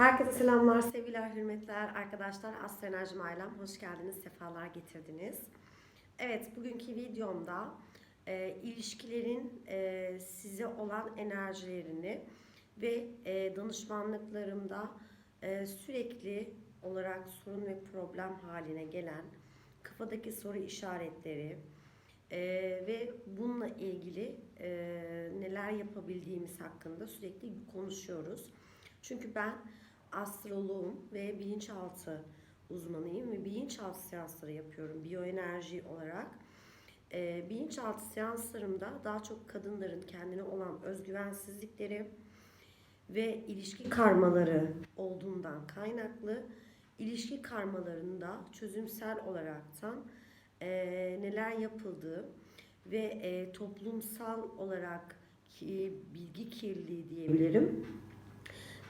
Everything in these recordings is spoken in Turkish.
Herkese selamlar, sevgiler, hürmetler arkadaşlar. Aslı Enerjim Ailem, hoş geldiniz, sefalar getirdiniz. Evet, bugünkü videomda e, ilişkilerin e, size olan enerjilerini ve e, danışmanlıklarımda e, sürekli olarak sorun ve problem haline gelen kafadaki soru işaretleri e, ve bununla ilgili e, neler yapabildiğimiz hakkında sürekli konuşuyoruz. Çünkü ben astroloğum ve bilinçaltı uzmanıyım ve bilinçaltı seansları yapıyorum biyoenerji olarak. Ee, bilinçaltı seanslarımda daha çok kadınların kendine olan özgüvensizlikleri ve ilişki karmaları olduğundan kaynaklı ilişki karmalarında çözümsel olaraktan e, neler yapıldığı ve e, toplumsal olarak ki, bilgi kirliliği diyebilirim.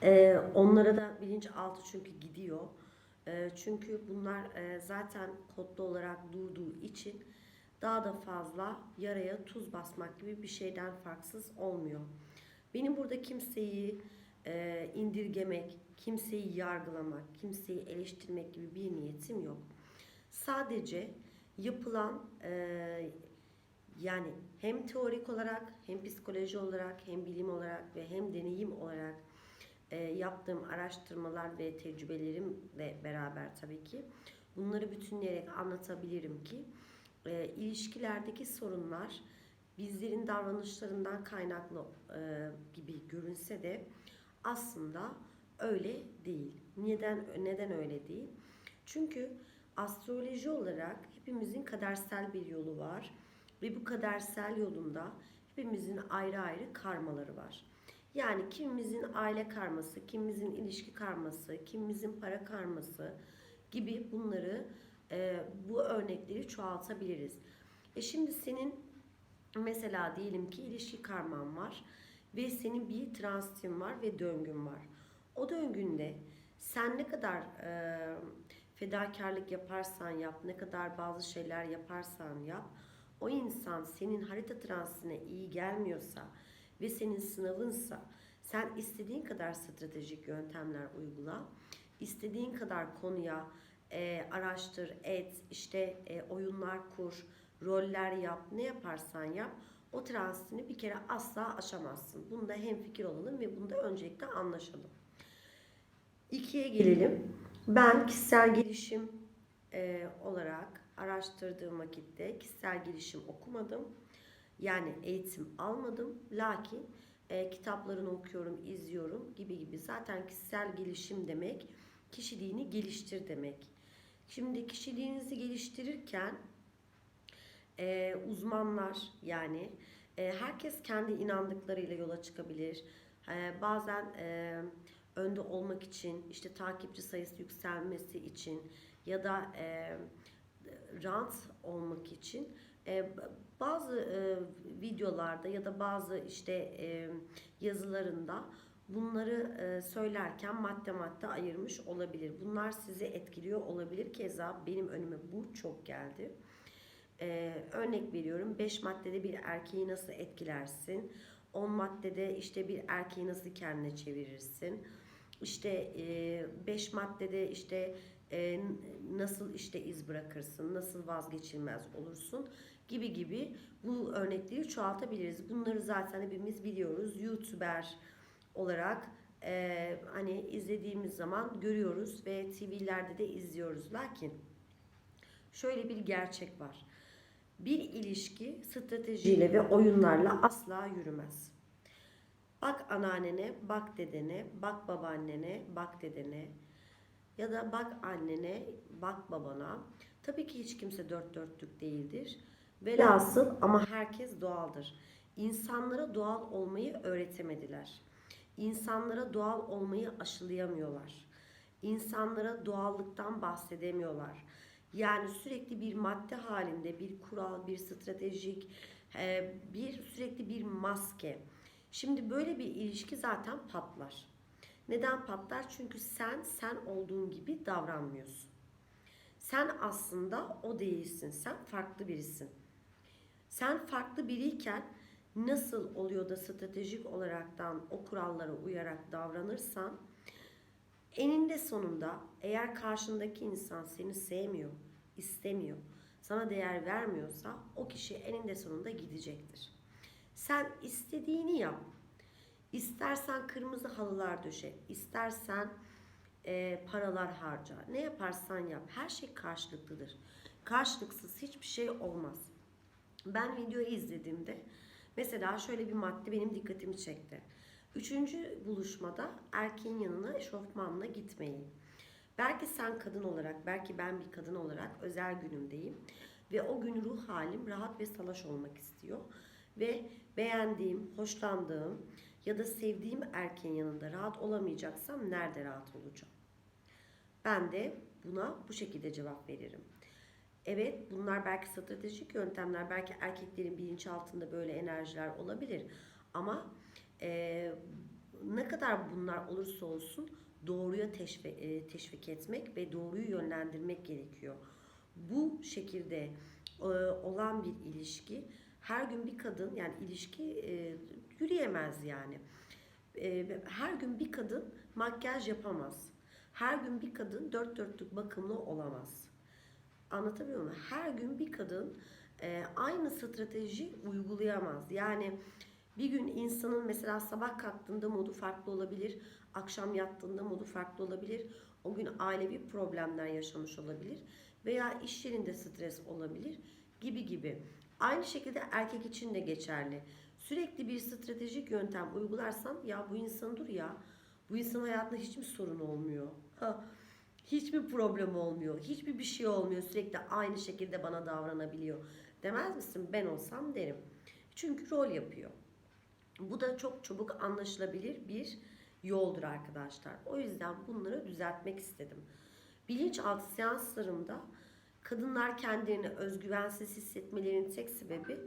Ee, onlara da bilinçaltı çünkü gidiyor. Ee, çünkü bunlar e, zaten kodlu olarak durduğu için daha da fazla yaraya tuz basmak gibi bir şeyden farksız olmuyor. Benim burada kimseyi e, indirgemek, kimseyi yargılamak, kimseyi eleştirmek gibi bir niyetim yok. Sadece yapılan e, yani hem teorik olarak hem psikoloji olarak hem bilim olarak ve hem deneyim olarak e, yaptığım araştırmalar ve tecrübelerimle beraber tabii ki bunları bütünleyerek anlatabilirim ki e, ilişkilerdeki sorunlar bizlerin davranışlarından kaynaklı e, gibi görünse de aslında öyle değil. Neden neden öyle değil? Çünkü astroloji olarak hepimizin kadersel bir yolu var ve bu kadersel yolunda hepimizin ayrı ayrı karmaları var. Yani kimimizin aile karması, kimimizin ilişki karması, kimimizin para karması gibi bunları e, bu örnekleri çoğaltabiliriz. E şimdi senin mesela diyelim ki ilişki karman var ve senin bir transitin var ve döngün var. O döngünde sen ne kadar e, fedakarlık yaparsan yap, ne kadar bazı şeyler yaparsan yap, o insan senin harita transitine iyi gelmiyorsa, ve senin sınavınsa sen istediğin kadar stratejik yöntemler uygula. istediğin kadar konuya e, araştır, et, işte e, oyunlar kur, roller yap, ne yaparsan yap o transitini bir kere asla aşamazsın. Bunda hem fikir olalım ve bunda öncelikle anlaşalım. İkiye gelelim. Ben kişisel gelişim e, olarak araştırdığım vakitte kişisel gelişim okumadım yani eğitim almadım. Lakin e, kitaplarını okuyorum, izliyorum gibi gibi. Zaten kişisel gelişim demek kişiliğini geliştir demek. Şimdi kişiliğinizi geliştirirken e, uzmanlar yani e, herkes kendi inandıklarıyla yola çıkabilir. E, bazen e, önde olmak için, işte takipçi sayısı yükselmesi için ya da e, rant olmak için bazı e, videolarda ya da bazı işte e, yazılarında bunları e, söylerken madde madde ayırmış olabilir. Bunlar sizi etkiliyor olabilir. Keza benim önüme bu çok geldi. E, örnek veriyorum 5 maddede bir erkeği nasıl etkilersin? 10 maddede işte bir erkeği nasıl kendine çevirirsin? İşte 5 maddede işte nasıl işte iz bırakırsın, nasıl vazgeçilmez olursun gibi gibi bu örnekleri çoğaltabiliriz. Bunları zaten hepimiz biliyoruz. YouTuber olarak e, hani izlediğimiz zaman görüyoruz ve TV'lerde de izliyoruz. Lakin şöyle bir gerçek var. Bir ilişki stratejiyle ve oyunlarla asla yürümez. Bak anneannene, bak dedene, bak babaannene, bak dedene ya da bak annene, bak babana. Tabii ki hiç kimse dört dörtlük değildir. Velhasıl ama herkes doğaldır. İnsanlara doğal olmayı öğretemediler. İnsanlara doğal olmayı aşılayamıyorlar. İnsanlara doğallıktan bahsedemiyorlar. Yani sürekli bir madde halinde bir kural, bir stratejik, e, bir sürekli bir maske. Şimdi böyle bir ilişki zaten patlar. Neden patlar? Çünkü sen sen olduğun gibi davranmıyorsun. Sen aslında o değilsin. Sen farklı birisin. Sen farklı biriyken nasıl oluyor da stratejik olaraktan o kurallara uyarak davranırsan Eninde sonunda eğer karşındaki insan seni sevmiyor, istemiyor, sana değer vermiyorsa o kişi eninde sonunda gidecektir. Sen istediğini yap. İstersen kırmızı halılar döşe, istersen e, paralar harca. Ne yaparsan yap. Her şey karşılıklıdır. Karşılıksız hiçbir şey olmaz. Ben videoyu izlediğimde mesela şöyle bir madde benim dikkatimi çekti. Üçüncü buluşmada erkeğin yanına eşofmanla gitmeyin. Belki sen kadın olarak, belki ben bir kadın olarak özel günümdeyim. Ve o gün ruh halim rahat ve salaş olmak istiyor. Ve beğendiğim, hoşlandığım ya da sevdiğim erkeğin yanında rahat olamayacaksam nerede rahat olacağım? Ben de buna bu şekilde cevap veririm. Evet bunlar belki stratejik yöntemler, belki erkeklerin bilinçaltında böyle enerjiler olabilir. Ama e, ne kadar bunlar olursa olsun doğruya teşvik, e, teşvik etmek ve doğruyu yönlendirmek gerekiyor. Bu şekilde e, olan bir ilişki her gün bir kadın yani ilişki e, yürüyemez yani. E, her gün bir kadın makyaj yapamaz. Her gün bir kadın dört dörtlük bakımlı olamaz. Anlatabiliyor muyum? Her gün bir kadın e, aynı strateji uygulayamaz. Yani bir gün insanın mesela sabah kalktığında modu farklı olabilir, akşam yattığında modu farklı olabilir. O gün ailevi problemler yaşamış olabilir veya iş yerinde stres olabilir gibi gibi. Aynı şekilde erkek için de geçerli. Sürekli bir stratejik yöntem uygularsan ya bu insan dur ya bu insan hayatında hiçbir sorun olmuyor. Ha, hiçbir problem olmuyor. Hiçbir bir şey olmuyor. Sürekli aynı şekilde bana davranabiliyor. Demez misin? Ben olsam derim. Çünkü rol yapıyor. Bu da çok çabuk anlaşılabilir bir yoldur arkadaşlar. O yüzden bunları düzeltmek istedim. Bilinçaltı seanslarımda kadınlar kendilerini özgüvensiz hissetmelerinin tek sebebi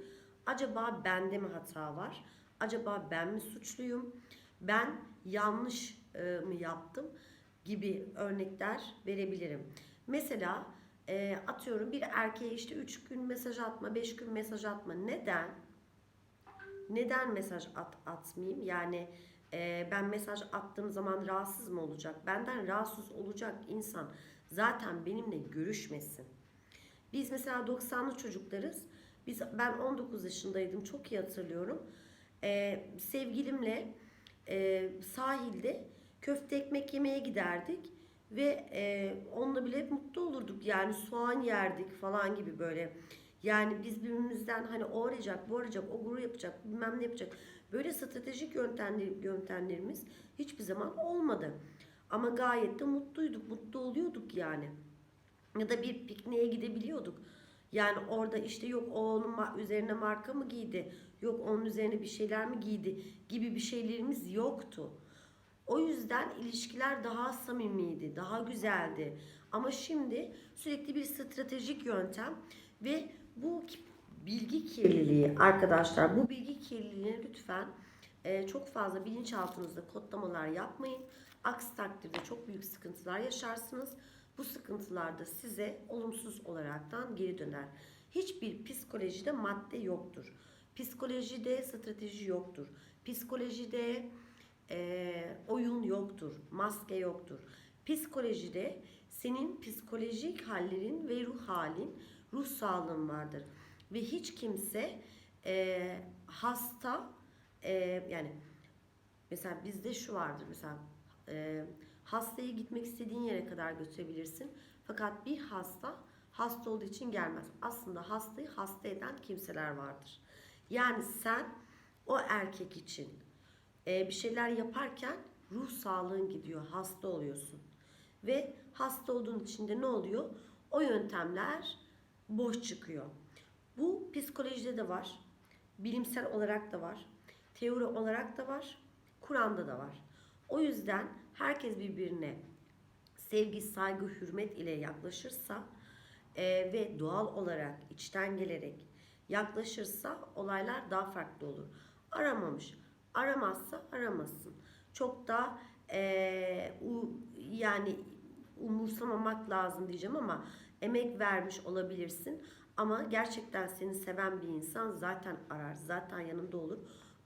acaba bende mi hata var? Acaba ben mi suçluyum? Ben yanlış mı yaptım? Gibi örnekler verebilirim. Mesela e, atıyorum bir erkeğe işte 3 gün mesaj atma, 5 gün mesaj atma. Neden? Neden mesaj at, atmayayım? Yani e, ben mesaj attığım zaman rahatsız mı olacak? Benden rahatsız olacak insan zaten benimle görüşmesin. Biz mesela 90'lı çocuklarız. Biz ben 19 yaşındaydım. Çok iyi hatırlıyorum. E, sevgilimle e, sahilde köfte ekmek yemeye giderdik ve e, onunla bile mutlu olurduk. Yani soğan yerdik falan gibi böyle. Yani biz birbirimizden hani o arayacak, bu arayacak, o gurur yapacak, bilmem ne yapacak. Böyle stratejik yöntemler, yöntemlerimiz hiçbir zaman olmadı. Ama gayet de mutluyduk, mutlu oluyorduk yani. Ya da bir pikniğe gidebiliyorduk. Yani orada işte yok o onun üzerine marka mı giydi, yok onun üzerine bir şeyler mi giydi gibi bir şeylerimiz yoktu. O yüzden ilişkiler daha samimiydi, daha güzeldi. Ama şimdi sürekli bir stratejik yöntem ve bu bilgi kirliliği arkadaşlar bu bilgi kirliliğine lütfen e, çok fazla bilinçaltınızda kodlamalar yapmayın. Aksi takdirde çok büyük sıkıntılar yaşarsınız. Bu sıkıntılar da size olumsuz olaraktan geri döner. Hiçbir psikolojide madde yoktur. Psikolojide strateji yoktur. Psikolojide e, oyun yoktur, maske yoktur. Psikolojide senin psikolojik hallerin ve ruh halin, ruh sağlığın vardır. Ve hiç kimse e, hasta e, yani mesela bizde şu vardır mesela e, hastaya gitmek istediğin yere kadar götürebilirsin. Fakat bir hasta hasta olduğu için gelmez. Aslında hastayı hasta eden kimseler vardır. Yani sen o erkek için e, bir şeyler yaparken ruh sağlığın gidiyor, hasta oluyorsun. Ve hasta olduğun için de ne oluyor? O yöntemler boş çıkıyor. Bu psikolojide de var, bilimsel olarak da var, teori olarak da var, Kur'an'da da var. O yüzden herkes birbirine sevgi, saygı, hürmet ile yaklaşırsa e, ve doğal olarak içten gelerek yaklaşırsa olaylar daha farklı olur. Aramamış, Aramazsa aramasın. Çok da e, u, yani umursamamak lazım diyeceğim ama emek vermiş olabilirsin. Ama gerçekten seni seven bir insan zaten arar, zaten yanında olur.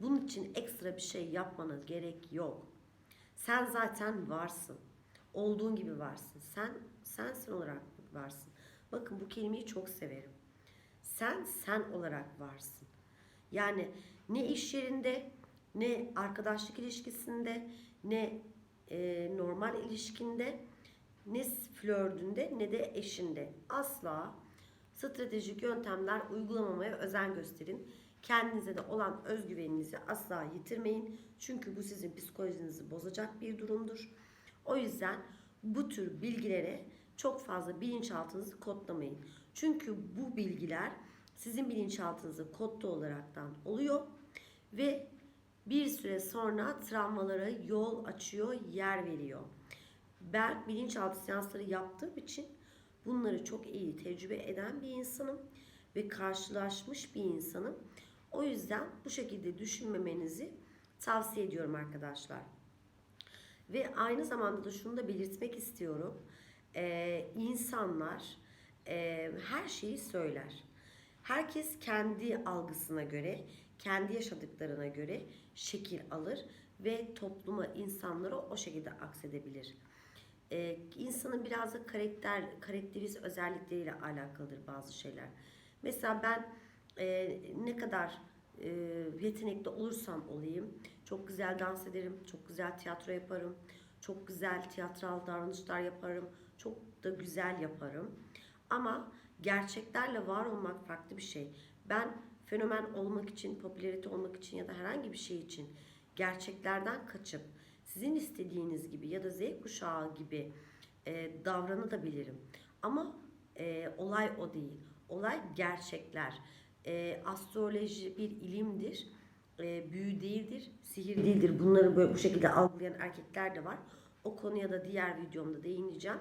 Bunun için ekstra bir şey yapmana gerek yok. Sen zaten varsın. olduğun gibi varsın. Sen sensin olarak varsın. Bakın bu kelimeyi çok severim. Sen sen olarak varsın. Yani ne iş yerinde, ne arkadaşlık ilişkisinde, ne e, normal ilişkinde, ne flörtünde, ne de eşinde. Asla stratejik yöntemler uygulamamaya özen gösterin. Kendinize de olan özgüveninizi asla yitirmeyin. Çünkü bu sizin psikolojinizi bozacak bir durumdur. O yüzden bu tür bilgilere çok fazla bilinçaltınızı kodlamayın. Çünkü bu bilgiler sizin bilinçaltınızı kodlu olaraktan oluyor ve bir süre sonra travmalara yol açıyor, yer veriyor. Ben bilinçaltı seansları yaptığım için bunları çok iyi tecrübe eden bir insanım ve karşılaşmış bir insanım. O yüzden bu şekilde düşünmemenizi tavsiye ediyorum arkadaşlar. Ve aynı zamanda da şunu da belirtmek istiyorum. Ee, insanlar e, her şeyi söyler. Herkes kendi algısına göre, kendi yaşadıklarına göre şekil alır ve topluma, insanlara o şekilde aksedebilir. Ee, insanın biraz da karakter, karakteriz özellikleriyle alakalıdır bazı şeyler. Mesela ben e, ne kadar e, yetenekli olursam olayım, çok güzel dans ederim, çok güzel tiyatro yaparım, çok güzel tiyatral davranışlar yaparım, çok da güzel yaparım. Ama gerçeklerle var olmak farklı bir şey. Ben fenomen olmak için, popülerite olmak için ya da herhangi bir şey için gerçeklerden kaçıp sizin istediğiniz gibi ya da Z kuşağı gibi e, davranabilirim. Ama e, olay o değil. Olay gerçekler. E, astroloji bir ilimdir. E, büyü değildir, sihir değildir. Bunları böyle bu şekilde algılayan erkekler de var. O konuya da diğer videomda değineceğim.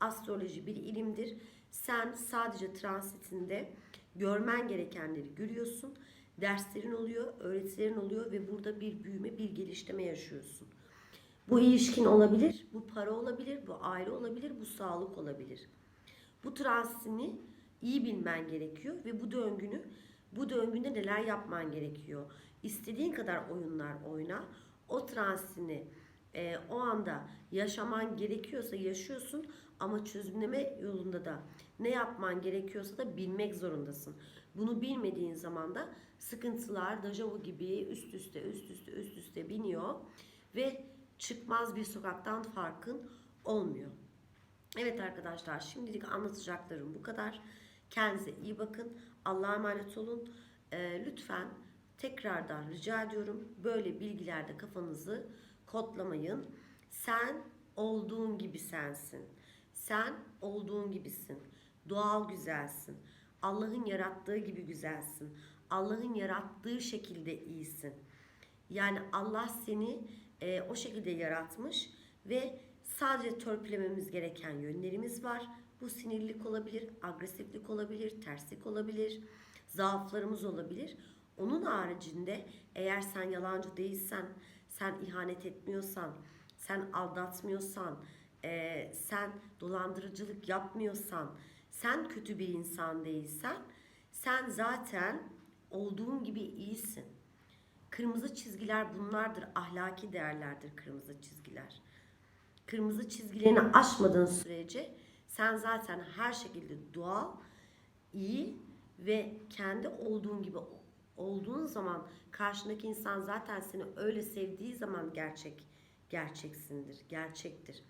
Astroloji bir ilimdir. Sen sadece transitinde görmen gerekenleri görüyorsun. Derslerin oluyor, öğretilerin oluyor ve burada bir büyüme, bir geliştirme yaşıyorsun. Bu ilişkin olabilir, bu para olabilir, bu aile olabilir, bu sağlık olabilir. Bu transitini iyi bilmen gerekiyor ve bu döngünü, bu döngünde neler yapman gerekiyor. İstediğin kadar oyunlar oyna. O transitini e, o anda yaşaman gerekiyorsa yaşıyorsun ama çözümleme yolunda da ne yapman gerekiyorsa da bilmek zorundasın. Bunu bilmediğin zaman da sıkıntılar dejavu gibi üst üste üst üste üst üste biniyor ve çıkmaz bir sokaktan farkın olmuyor. Evet arkadaşlar şimdilik anlatacaklarım bu kadar. Kendinize iyi bakın. Allah'a emanet olun. Ee, lütfen tekrardan rica ediyorum böyle bilgilerde kafanızı kodlamayın. Sen olduğun gibi sensin. Sen olduğun gibisin. Doğal güzelsin. Allah'ın yarattığı gibi güzelsin. Allah'ın yarattığı şekilde iyisin. Yani Allah seni e, o şekilde yaratmış ve sadece törpülememiz gereken yönlerimiz var. Bu sinirlilik olabilir, agresiflik olabilir, terslik olabilir, zaaflarımız olabilir. Onun haricinde eğer sen yalancı değilsen, sen ihanet etmiyorsan, sen aldatmıyorsan, e, sen dolandırıcılık yapmıyorsan, sen kötü bir insan değilsen, sen zaten olduğun gibi iyisin. Kırmızı çizgiler bunlardır. Ahlaki değerlerdir kırmızı çizgiler. Kırmızı çizgilerini aşmadığın sürece sen zaten her şekilde doğal, iyi ve kendi olduğun gibi olduğun zaman karşındaki insan zaten seni öyle sevdiği zaman gerçek gerçeksindir, gerçektir.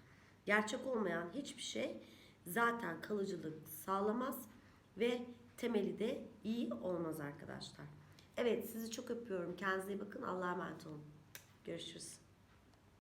Gerçek olmayan hiçbir şey zaten kalıcılık sağlamaz ve temeli de iyi olmaz arkadaşlar. Evet sizi çok öpüyorum. Kendinize iyi bakın. Allah'a emanet olun. Görüşürüz.